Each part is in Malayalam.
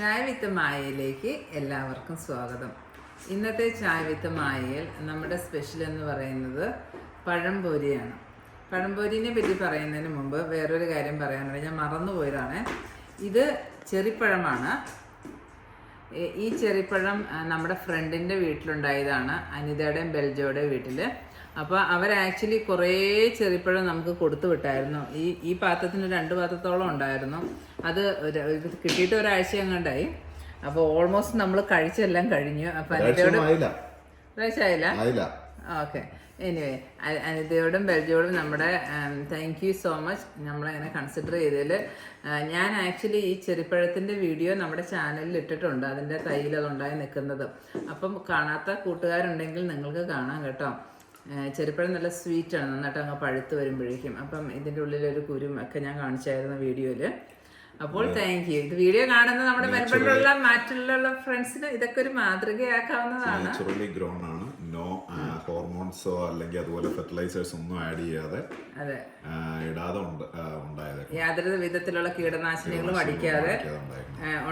ചായ വിത്ത് മായയിലേക്ക് എല്ലാവർക്കും സ്വാഗതം. ഇന്നത്തെ ചായ വിത്ത് മായയിൽ നമ്മുടെ സ്പെഷ്യൽ എന്ന് പറയുന്നത് പഴംപൊരിയാണ്. പഴംപൊരിനെ പറ്റി പറയുന്നതിന് മുമ്പ് വേറൊരു കാര്യം പറയാനുണ്ട്. ഞാൻ മറന്നുപോയതാണ്. ഇത് ചെറിപ്പഴമാണ്. ഈ- ചെറിപ്പഴം നമ്മുടെ ഫ്രണ്ടിന്റെ വീട്ടിലുണ്ടായതാണ്. അനിതയുടെയും ബെൽജോയുടെയും വീട്ടിൽ അപ്പോൾ അവർ ആക്ച്വലി കുറേ ചെറിപ്പഴം നമുക്ക് കൊടുത്തു വിട്ടായിരുന്നു. ഈ ഈ പാത്രത്തിന് രണ്ട് പാത്രത്തോളം ഉണ്ടായിരുന്നു. അത് കിട്ടിയിട്ട് ഒരാഴ്ച അങ്ങോട്ടായി അപ്പോൾ ഓൾമോസ്റ്റ് നമ്മൾ കഴിച്ചെല്ലാം കഴിഞ്ഞു. അപ്പോൾ അനിതയോട് ഒരാഴ്ച ഓക്കെ. എനിവേ അനിതയോടും ബെൽജിയോടും നമ്മുടെ താങ്ക് യു സോ മച്ച് നമ്മളങ്ങനെ കൺസിഡർ ചെയ്തതിൽ ഞാൻ ആക്ച്വലി ഈ ചെറിപ്പഴത്തിന്റെ വീഡിയോ നമ്മുടെ ചാനലിൽ ഇട്ടിട്ടുണ്ട്. അതിന്റെ തൈയിൽ അതുണ്ടായി നിൽക്കുന്നത്. അപ്പം കാണാത്ത കൂട്ടുകാരുണ്ടെങ്കിൽ നിങ്ങൾക്ക് കാണാം കേട്ടോ. ചെറിപ്പഴം നല്ല സ്വീറ്റാണ് നന്നായിട്ട് അങ്ങ് പഴുത്ത് വരുമ്പോഴേക്കും. അപ്പം ഇതിന്റെ ഉള്ളിലൊരു കുരും ഒക്കെ ഞാൻ കാണിച്ചായിരുന്നു വീഡിയോയിൽ അപ്പോൾ താങ്ക് യു ഇത് വീഡിയോ കാണുന്ന നമ്മുടെ മെൽബണിലുള്ള മറ്റുള്ള ഫ്രണ്ട്സിന് ഇതൊക്കെ ഒരു മാതൃകയാക്കാവുന്നതാണ്. ഗ്രോൺ ആണ്. നോ ഹോർമോൺസോ അല്ലെങ്കിൽ അതുപോലെ ഫെർട്ടിലൈസേഴ്സ് ഒന്നും ആഡ് ചെയ്യാതെ ഇടാതെ ഉണ്ടായത് യാതൊരു വിധത്തിലുള്ള കീടനാശിനികളും അടിക്കാതെ.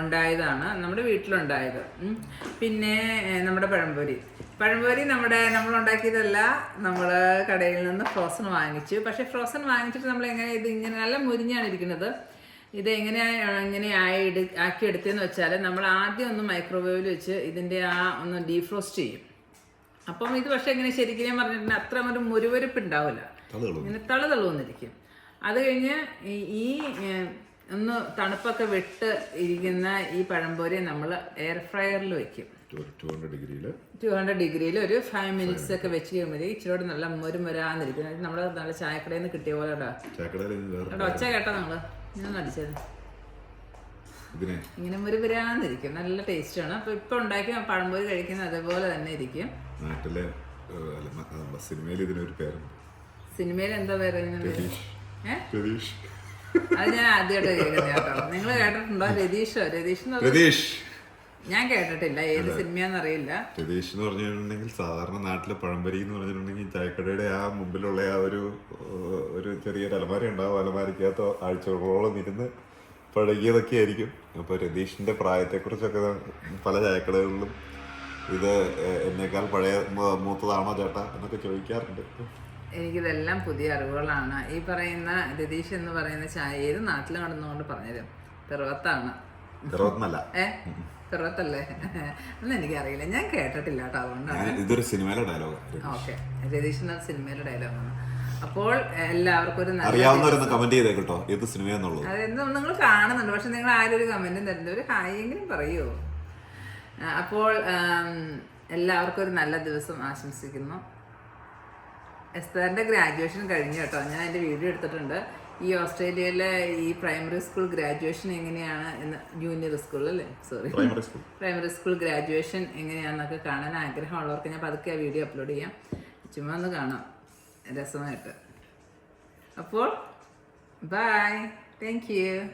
ഉണ്ടായതാണ് നമ്മുടെ വീട്ടിലുണ്ടായത്. പിന്നെ നമ്മുടെ പഴംപൊരി. പഴംപൊരി നമ്മുടെ നമ്മൾ ഉണ്ടാക്കിയതല്ല. നമ്മൾ കടയിൽ നിന്ന് ഫ്രോസൺ വാങ്ങിച്ചു. പക്ഷെ ഫ്രോസൺ വാങ്ങിച്ചിട്ട് നമ്മൾ എങ്ങനെ ഇത് ഇങ്ങനെ നല്ല മുരിഞ്ഞാണ് ഇരിക്കുന്നത്. ഇത് എങ്ങനെയാണ് എങ്ങനെ ആയി എടു- ആക്കി എടുത്തതെന്ന് വെച്ചാൽ നമ്മൾ ആദ്യം ഒന്ന് മൈക്രോവേവിൽ വെച്ച് ഇതിന്റെ ആ ഒന്ന് ഡീഫ്രോസ്റ്റ് ചെയ്യും. അപ്പം ഇത് പക്ഷേ എങ്ങനെ ശരിക്കും ഞാൻ പറഞ്ഞിട്ടുണ്ടെങ്കിൽ അത്ര ഒരു മുരുവരുപ്പ് ഉണ്ടാവില്ല. ഇങ്ങനെ തള തളുവന്നിരിക്കും അത് കഴിഞ്ഞ് ഈ- ഒന്ന് തണുപ്പൊക്കെ വിട്ട് ഇരിക്കുന്ന ഈ പഴംപോരെ നമ്മൾ എയർ ഫ്രയറിൽ വെക്കും. ടു ഹൺഡ്രഡ് ഡിഗ്രിയിൽ ഒരു ഫൈവ് മിനിറ്റ്സ് ഒക്കെ വെച്ച് കഴിയുമ്പോൾ ഇച്ചിരി നല്ല മുരുമുരാന്നിരിക്കും. നമ്മൾ നല്ല ചായക്കടയിൽ നിന്ന് കിട്ടിയ പോലെ കേട്ടോ ഒച്ച കേട്ടോ നിങ്ങൾ ഞാൻ അടിച്ചത് ഇങ്ങനെ മുരുമുരാന്നിരിക്കും. നല്ല ടേസ്റ്റാണ്. അപ്പോൾ ഇപ്പൊ ഉണ്ടാക്കി പഴംപൊരി കഴിക്കുന്ന അതേപോലെ തന്നെ ഇരിക്കും. നാട്ടിലെ സിനിമയിൽ ഇതിനൊരു പേരുണ്ട്. സിനിമയിൽ എന്താ പേര് അത് ഞാൻ ആദ്യമായിട്ട് കേൾക്കുന്നത് കേട്ടോ. നിങ്ങൾ കേട്ടിട്ടുണ്ടോ രതീഷോ? രതീഷ് രതീഷ്. ഞാൻ കേട്ടിട്ടില്ല ഏത് സിനിമയാന്ന് അറിയില്ല രതീഷ് എന്ന് പറഞ്ഞിട്ടുണ്ടെങ്കിൽ സാധാരണ നാട്ടിലെ പഴംപരി എന്ന് പറഞ്ഞിട്ടുണ്ടെങ്കിൽ ചായക്കടയുടെ ആ മുമ്പിലുള്ള ആ ഒരു ഒരു ചെറിയൊരു അലമാര ഉണ്ടാവും. അലമാരയ്ക്കകത്ത് ആഴ്ചകളോളം ഇരുന്ന് പഴകിയതൊക്കെ ആയിരിക്കും. അപ്പോൾ രതീഷിന്റെ പ്രായത്തെക്കുറിച്ചൊക്കെ പല ചായക്കടകളിലും ഇത് എന്നേക്കാൾ പഴയ മൂത്തതാണോ ചേട്ടാ എന്നൊക്കെ ചോദിക്കാറുണ്ട്. എനിക്കിതെല്ലാം പുതിയ അറിവുകളാണ്. ഈ പറയുന്ന രതീഷ് എന്ന് പറയുന്ന ചായ ഏത് നാട്ടിൽ പറഞ്ഞു പറഞ്ഞുതരും? പിറവത്താണ്. പിറവത്തല്ലേ ഒന്നും എനിക്കറിയില്ല. ഞാൻ കേട്ടിട്ടില്ല കേട്ടോ അതുകൊണ്ടാണ്. ഇതൊരു സിനിമയിലെ ഡയലോഗ് ഓക്കെ. രതീഷ് എന്ന സിനിമയിലെ ഡയലോഗാണ് അപ്പോൾ എല്ലാവർക്കും ഒരു നല്ല അറിയാവുന്നവരൊന്ന് കമന്റ് ചെയ്തേ കേട്ടോ ഏത് സിനിമയെന്നുള്ളത് അതെന്തോ നിങ്ങൾ കാണുന്നുണ്ട് പക്ഷെ നിങ്ങൾ ആരും ഒരു കമന്റും തരുന്നത് ഒരു ഹായെങ്കിലും എങ്കിലും ആ, അപ്പോൾ എല്ലാവർക്കും ഒരു നല്ല ദിവസം ആശംസിക്കുന്നു. എസ്തറിന്റെ ഗ്രാജുവേഷൻ കഴിഞ്ഞു കേട്ടോ. ഞാൻ അതിന്റെ വീഡിയോ എടുത്തിട്ടുണ്ട്. ഈ ഓസ്ട്രേലിയയിലെ ഈ പ്രൈമറി സ്കൂൾ ഗ്രാജുവേഷൻ എങ്ങനെയാണ് എന്ന് ജൂനിയർ സ്കൂൾ അല്ലേ? Sorry primary school. ഗ്രാജുവേഷൻ എങ്ങനെയാണെന്നൊക്കെ കാണാൻ ആഗ്രഹമുള്ളവർക്ക് ഞാൻ പതുക്കെ ആ വീഡിയോ അപ്ലോഡ് ചെയ്യാം. ചുമ്മാ ഒന്ന് കാണാം. രസമായിട്ട്. അപ്പോൾ ബൈ താങ്ക് യു